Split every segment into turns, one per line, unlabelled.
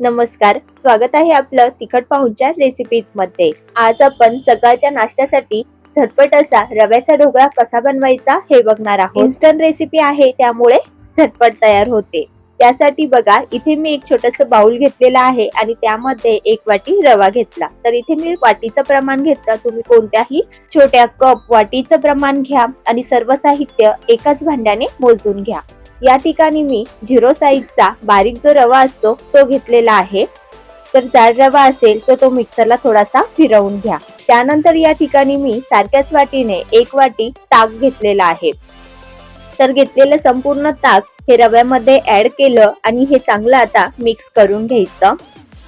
नमस्कार स्वागत आहे आपलं तिखट पाहुणच्या रेसिपीजमध्ये. आज आपण सकाळच्या नाश्त्यासाठी झटपट असा रव्याचा ढोकळा कसा बनवायचा हे बघणार आहोत. इन्स्टंट रेसिपी आहे त्यामुळे झटपट तयार होते. त्यासाठी बघा इथे मी एक छोटस बाउल घेतलेला आहे आणि त्यामध्ये एक वाटी रवा घेतला. तर इथे मी वाटीचं प्रमाण घेतलं. तुम्ही कोणत्याही छोट्या कप वाटीचं प्रमाण घ्या आणि सर्व साहित्य एकाच भांड्याने मोजून घ्या. या ठिकाणी मी झिरो साईजचा बारीक जो रवा असतो तो घेतलेला आहे. तर जाड रवा असेल तर तो मिक्सरला थोडासा फिरवून घ्या. त्यानंतर या ठिकाणी मी सारख्याच वाटीने एक वाटी ताक घेतलेला आहे. तर घेतलेलं संपूर्ण ताक हे रव्यामध्ये ऍड केलं आणि हे चांगलं आता मिक्स करून घ्यायचं.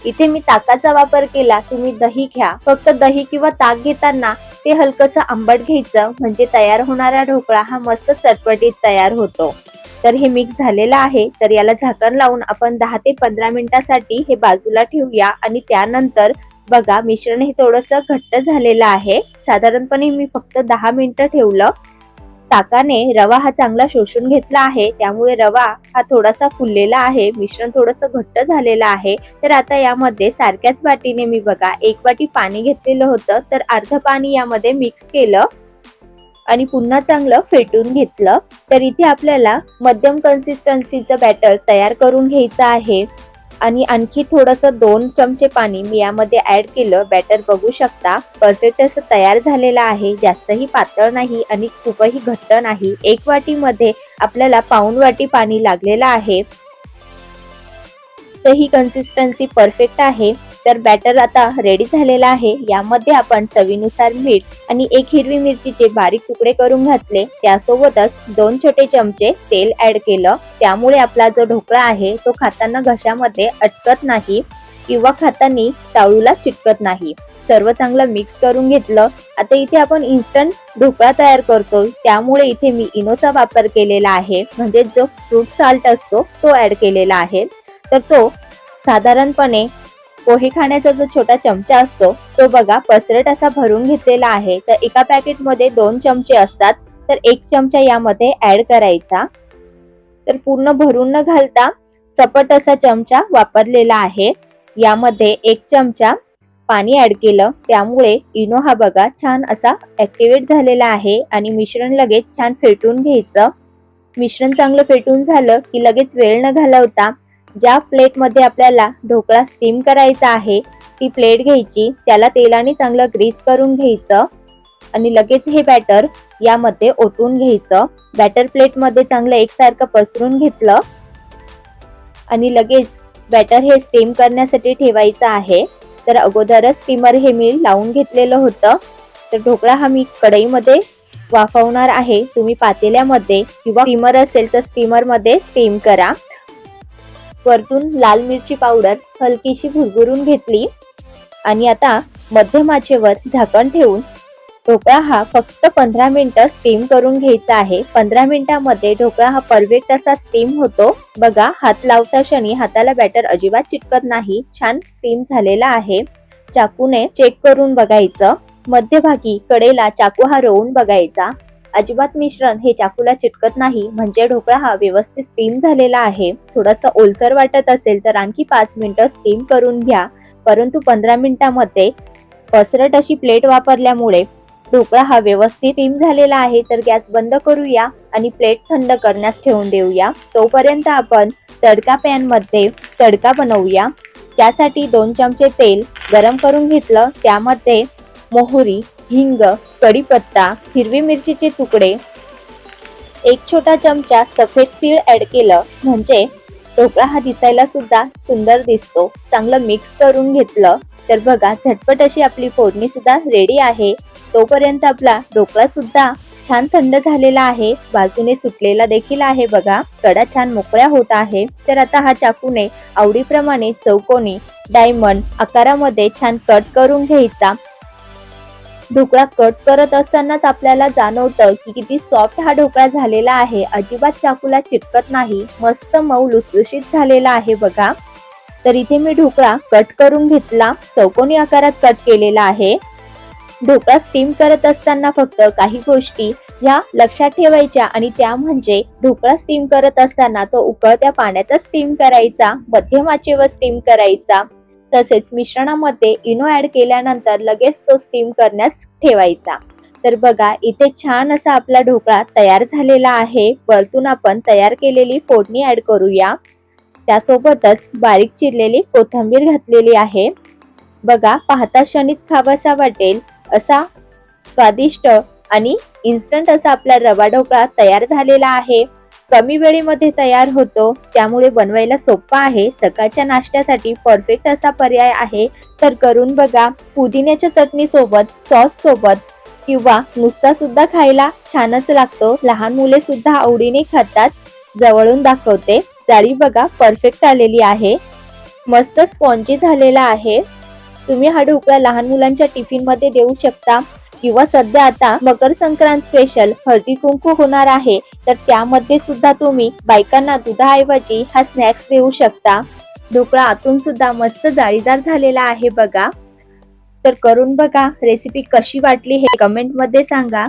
इथे मी ताकाचा वापर केला तुम्ही दही घ्या. फक्त दही किंवा ताक घेताना ते हलकस आंबट घ्यायचं म्हणजे तयार होणारा ढोकळा हा मस्त चटपटीत तयार होतो. तर हे मिक्स झालेलं आहे. तर याला झाकण लावून आपण दहा ते पंधरा मिनिटासाठी हे बाजूला ठेवूया. आणि त्यानंतर बघा मिश्रण हे थोडस घट्ट झालेलं आहे. साधारणपणे मी फक्त दहा मिनिटं ठेवलं. ताकाने रवा हा चांगला शोषून घेतला आहे. त्यामुळे रवा हा थोडासा फुललेला आहे. मिश्रण थोडस घट्ट झालेलं आहे. तर आता यामध्ये सारख्याच वाटीने मी बघा एक वाटी पाणी घेतलेलं होतं. तर अर्ध पाणी यामध्ये मिक्स केलं. आणि पुन्हा चांगलं फेटून घेतलं तर इथे आपल्याला मध्यम कन्सिस्टन्सीचं बॅटर तयार करून घ्यायचं आहे. आणि आणखी थोडंसं दोन चमचे पाणी मी यामध्ये ॲड केलं. बॅटर बघू शकता परफेक्ट असं तयार झालेलं आहे. जास्तही पातळ नाही आणि खूपही घट्ट नाही. एक वाटीमध्ये आपल्याला पाऊन वाटी पाणी लागलेलं आहे. तर ही कन्सिस्टन्सी परफेक्ट आहे. तर बॅटर आता रेडी झालेला आहे. यामध्ये आपण चवीनुसार मीठ आणि एक हिरवी मिरचीचे बारीक तुकडे करून घातले. त्यासोबतच दोन छोटे चमचे तेल ऍड केलं. त्यामुळे आपला जो ढोकळा आहे तो खाताना घशामध्ये अटकत नाही किंवा खातानी टाळूला चिटकत नाही. सर्व चांगलं मिक्स करून घेतलं. आता इथे आपण इन्स्टंट ढोकळा तयार करतो त्यामुळे इथे मी इनोचा वापर केलेला आहे. म्हणजे जो फ्रूट साल्ट असतो तो ऍड केलेला आहे. तर तो साधारणपणे पोहे खाण्याचा जो छोटा चमचा असतो तो बघा पसरट असा भरून घेतलेला आहे. तर एका पॅकेटमध्ये दोन चमचे असतात. तर एक चमचा यामध्ये ऍड करायचा. तर पूर्ण भरून न घालता सपट असा चमचा वापरलेला आहे. यामध्ये एक चमचा पाणी ऍड केलं. त्यामुळे इनो हा बघा छान असा ऍक्टिवेट झालेला आहे आणि मिश्रण लगेच छान फेटून घ्यायचं. मिश्रण चांगलं फेटून झालं की लगेच वेळ न घालवता ज्या प्लेटमध्ये आपल्याला ढोकळा स्टीम करायचा आहे ती प्लेट घ्यायची त्याला तेलाने चांगलं ग्रीस करून घ्यायचं आणि लगेच हे बॅटर यामध्ये ओतून घ्यायचं. बॅटर प्लेटमध्ये चांगलं एकसारखं पसरून घेतलं आणि लगेच बॅटर हे स्टीम करण्यासाठी ठेवायचं आहे. तर अगोदरच स्टीमर हे मी लावून घेतलेलं होतं. तर ढोकळा हा मी कढईमध्ये वाफवणार आहे. तुम्ही पातेल्यामध्ये किंवा स्टीमर असेल तर स्टीमरमध्ये स्टीम करा. वरतून लाल मिरची पावडर हलकीशी भुरभुरून घेतली आणि आता मध्यम आचेवर झाकण ठेवून ढोकळा हा फक्त पंधरा मिनिटं स्टीम करून घ्यायचा आहे. पंधरा मिनिटांमध्ये ढोकळा हा परफेक्ट असा स्टीम होतो. बघा हात लावता क्षणी हाताला बॅटर अजिबात चिटकत नाही. छान स्टीम झालेला आहे. चाकूने चेक करून बघायचं. मध्यभागी कडेला चाकू हा रोवून बघायचा. अजिबात मिश्रण हे चाकूला चिटकत नाही म्हणजे ढोकळा हा व्यवस्थित स्टीम झालेला आहे. थोडासा ओलसर वाटत असेल तर आणखी पाच मिनिटं स्टीम करून घ्या. परंतु पंधरा मिनिटांमध्ये पसरट अशी प्लेट वापरल्यामुळे ढोकळा हा व्यवस्थित स्टीम झालेला आहे. तर गॅस बंद करूया आणि प्लेट थंड करण्यास ठेवून देऊया. तोपर्यंत आपण तडका पॅनमध्ये तडका बनवूया. त्यासाठी दोन चमचे तेल गरम करून घेतलं. त्यामध्ये मोहरी हिंग कढीपत्ता हिरवी मिरचीचे तुकडे एक छोटा चमचा सफेद तीळ ऍड केलं. म्हणजे ढोकळा हा दिसायला सुद्धा सुंदर दिसतो. चांगलं मिक्स करून घेतलं. तर बघा झटपट अशी आपली फोडणी सुद्धा रेडी आहे. तोपर्यंत आपला ढोकळा सुद्धा छान थंड झालेला आहे. बाजूने सुटलेला देखील आहे बघा. कडा छान मोकळ्या होत आहे. तर आता हा चाकूने आवडीप्रमाणे चौकोनी डायमंड आकारामध्ये छान कट करून घ्यायचा. ढोकळा कट करत असतानाच आपल्याला जाणवतं की किती सॉफ्ट हा ढोकळा झालेला आहे. अजिबात चाकूला चिटकत नाही. मस्त मऊ लुसलुशीत झालेला आहे बघा. तर इथे मी ढोकळा कट करून घेतला. चौकोनी आकारात कट केलेला आहे. ढोकळा स्टीम करत असताना फक्त काही गोष्टी ह्या लक्षात ठेवायच्या आणि त्या म्हणजे ढोकळा स्टीम करत असताना तो उकळत्या पाण्यातच स्टीम करायचा मध्यम आचेवर स्टीम करायचा. तसेच मिश्रणामध्ये इनो ऍड केल्यानंतर लगेच तो स्टीम करण्यास ठेवायचा. तर बघा इथे छान असा आपला ढोकळा तयार झालेला आहे. वरतून आपण तयार केलेली फोडणी ऍड करूया. त्यासोबतच बारीक चिरलेली कोथिंबीर घातलेली आहे. बघा पाहता क्षणीच खावासा वाटेल. असा स्वादिष्ट आणि इन्स्टंट असा आपला रवा ढोकळा तयार झालेला आहे. कमी वेळेमध्ये तयार होतो त्यामुळे बनवायला सोपा आहे. सकाळच्या नाश्त्यासाठी परफेक्ट असा पर्याय आहे. तर करून बघा पुदिन्याच्या चटणी सोबत सॉस सोबत किंवा नुसता सुद्धा खायला छानच लागतो. लहान मुले सुद्धा आवडीने खातात. जवळून दाखवते. जाळी बघा परफेक्ट आलेली आहे. मस्त स्पॉन्जी झालेला आहे. तुम्ही हा ढोकळा लहान मुलांच्या टिफिनमध्ये देऊ शकता. किंवा सध्या आता मकर संक्रांत स्पेशल हळदी कुंकू होणार आहे. तर त्यामध्ये सुद्धा तुम्ही बायकांना दुधाऐवजी हा स्नॅक्स देऊ शकता. ढोकळा आतून सुद्धा मस्त जाळीदार झालेला आहे बघा. तर करून बघा रेसिपी कशी वाटली हे कमेंटमध्ये सांगा.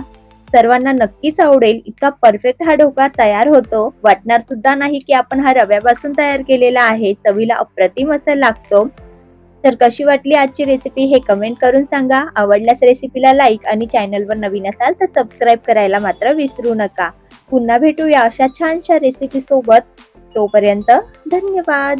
सर्वांना नक्कीच आवडेल. इतका परफेक्ट हा ढोकळा तयार होतो. वाटणार सुद्धा नाही की आपण हा रव्यापासून तयार केलेला आहे. चवीला अप्रतिम असा लागतो. तर कशी वाटली आजची रेसिपी हे कमेंट करून सांगा. आवडल्यास रेसिपीला लाईक आणि चॅनलवर नवीन असाल तर सबस्क्राईब करायला मात्र विसरू नका. पुन्हा भेटूया अशा छानशा रेसिपी सोबत. तोपर्यंत धन्यवाद.